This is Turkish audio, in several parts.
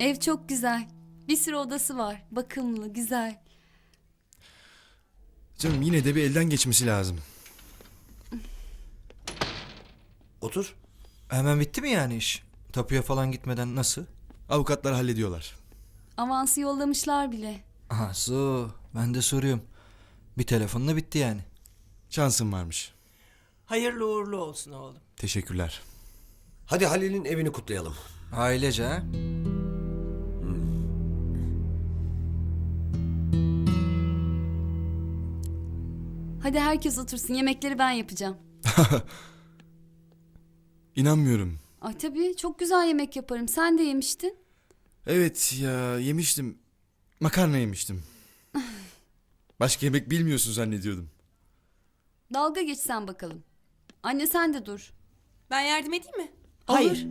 Ev çok güzel. Bir sürü odası var. Bakımlı, güzel. Canım yine de bir elden geçmesi lazım. Otur. Hemen bitti mi yani iş? Tapuya falan gitmeden nasıl? Avukatlar hallediyorlar. Avansı yollamışlar bile. Aha su. Ben de soruyorum. Bir telefonla bitti yani. Şansım varmış. Hayırlı uğurlu olsun oğlum. Teşekkürler. Hadi Halil'in evini kutlayalım. Ailece ha? Hadi herkes otursun. Yemekleri ben yapacağım. İnanmıyorum. Ay tabii çok güzel yemek yaparım. Sen de yemiştin. Evet ya yemiştim. Makarna yemiştim. Başka yemek bilmiyorsun zannediyordum. Dalga geçsen bakalım. Anne sen de dur. Ben yardım edeyim mi? Hayır.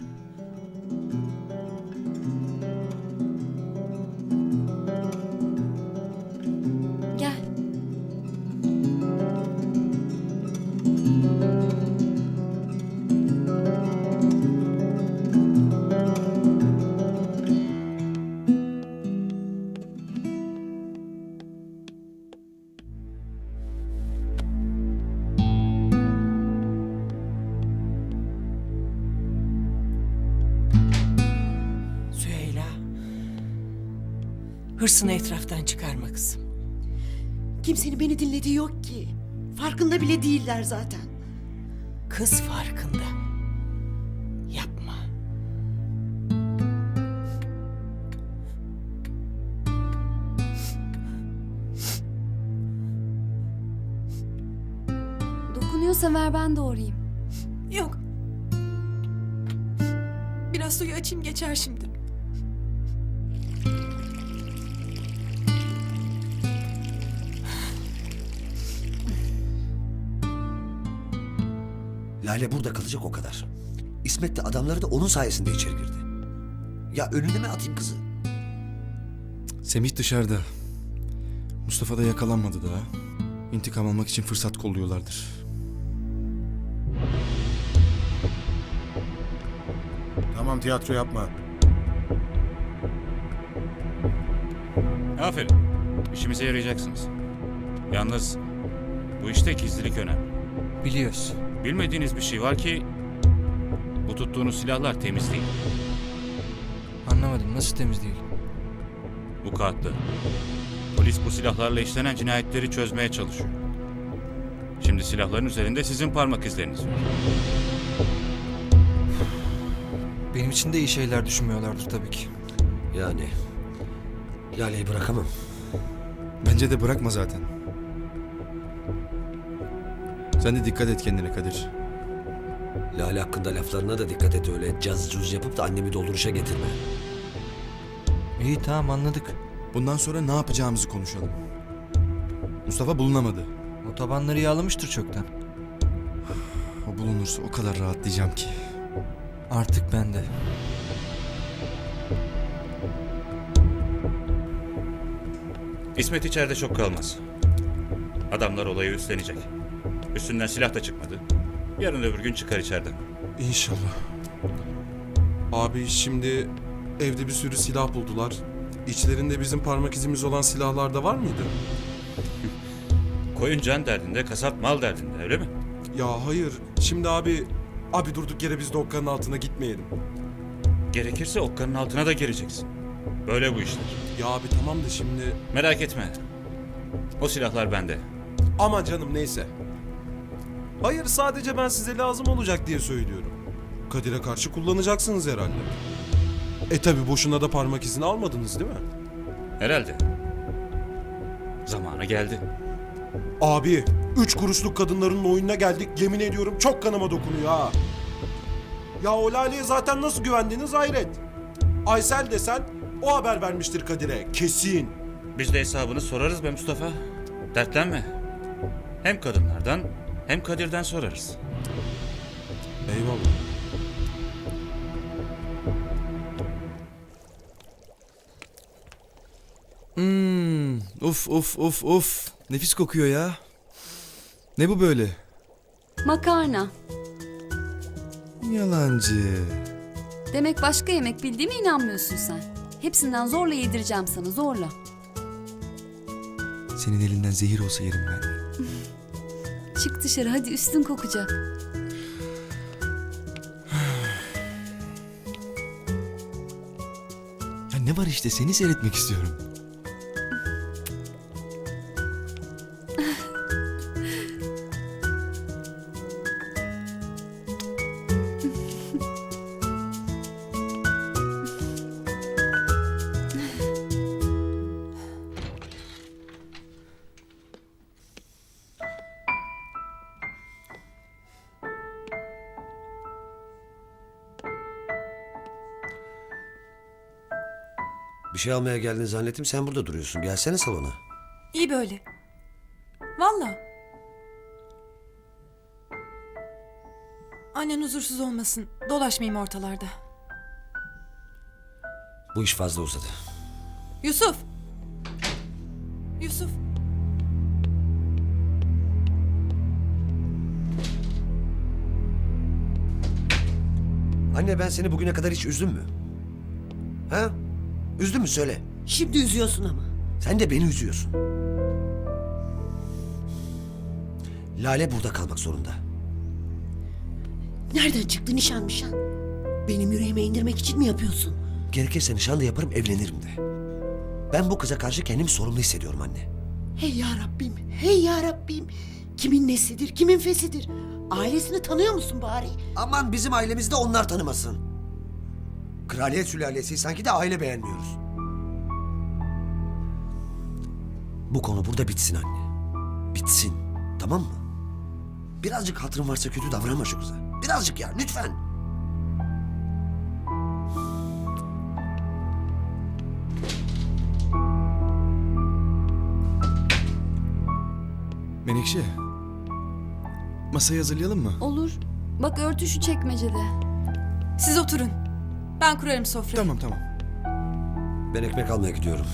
Hırsını etraftan çıkarma kızım. Kimsenin beni dinlediği yok ki. Farkında bile değiller zaten. Kız farkında. Yapma. Dokunuyorsa ver ben doğrayayım. Yok. Biraz suyu açayım geçer şimdi. Lale burada kalacak o kadar. İsmet de adamları da onun sayesinde içeri girdi. Ya önüne mi atayım kızı? Semih dışarıda. Mustafa da yakalanmadı daha. İntikam almak için fırsat kolluyorlardır. Tamam tiyatro yapma. Aferin. İşimize yarayacaksınız. Yalnız bu işte gizlilik önemli. Biliyoruz. Bilmediğiniz bir şey var ki bu tuttuğunuz silahlar temiz değil. Anlamadım nasıl temiz değil. Bu kağıtlı. Polis bu silahlarla işlenen cinayetleri çözmeye çalışıyor. Şimdi silahların üzerinde sizin parmak izleriniz var. Benim için de iyi şeyler düşünmüyorlardır tabii ki. Yani Lale'yi bırakamam. Bence de bırakma zaten. Sen de dikkat et kendine Kadir. Lale hakkında laflarına da dikkat et öyle caz cuz yapıp da annemi dolduruşa getirme. İyi tamam anladık. Bundan sonra ne yapacağımızı konuşalım. Mustafa bulunamadı. O tabanları yağlamıştır çoktan. O bulunursa o kadar rahatlayacağım ki. Artık ben de. İsmet içeride çok kalmaz. Adamlar olayı üstlenecek. Üstünden silah da çıkmadı. Yarın öbür gün çıkar içeriden. İnşallah. Abi şimdi evde bir sürü silah buldular. İçlerinde bizim parmak izimiz olan silahlar da var mıydı? Koyun can derdinde, kasap mal derdinde öyle mi? Ya hayır. Şimdi abi... Abi durduk yere biz de okkanın altına gitmeyelim. Gerekirse okkanın altına da gireceksin. Böyle bu işler. Ya abi tamam da şimdi... Merak etme. O silahlar bende. Aman canım neyse. Hayır sadece ben size lazım olacak diye söylüyorum. Kadir'e karşı kullanacaksınız herhalde. E tabi boşuna da parmak izini almadınız değil mi? Herhalde. Zamanı geldi. Abi, üç kuruşluk kadınların oyununa geldik. Yemin ediyorum çok kanıma dokunuyor ha. Ya o Lale'ye zaten nasıl güvendiniz hayret. Aysel desen o haber vermiştir Kadir'e. Kesin. Biz de hesabını sorarız be Mustafa. Dertlenme. Hem kadınlardan hem Kadir'den sorarız. Eyvallah. Hmm, uf uf uf uf. Nefis kokuyor ya. Ne bu böyle? Makarna. Yalancı. Demek başka yemek bildiğime inanmıyorsun sen. Hepsinden zorla yedireceğim sana zorla. Senin elinden zehir olsa yerim ben. Çık dışarı hadi üstün kokacak. Ya ne var işte seni seyretmek istiyorum. Bir şey almaya geldin zannettim sen burada duruyorsun. Gelsene salona. İyi böyle. Valla. Annen huzursuz olmasın. Dolaşmayayım ortalarda. Bu iş fazla uzadı. Yusuf. Yusuf. Anne ben seni bugüne kadar hiç üzdüm mü? Ha? Üzdün mü söyle. Şimdi üzüyorsun ama. Sen de beni üzüyorsun. Lale burada kalmak zorunda. Nereden çıktı nişan nişan? Benim yüreğime indirmek için mi yapıyorsun? Gerekirse nişan da yaparım evlenirim de. Ben bu kıza karşı kendimi sorumlu hissediyorum anne. Hey ya Rabbim, hey ya Rabbim. Kimin nesidir, kimin fesidir? Ailesini tanıyor musun bari? Aman bizim ailemizde onlar tanımasın. Kraliyet sülalesi sanki de aile beğenmiyoruz. Bu konu burada bitsin anne. Bitsin. Tamam mı? Birazcık hatırın varsa kötü davranma şu kıza. Birazcık ya lütfen. Menekşe. Masayı hazırlayalım mı? Olur. Bak örtü şu çekmecede. Siz oturun. Ben kurarım sofrayı. Tamam tamam. Ben ekmek almaya gidiyorum.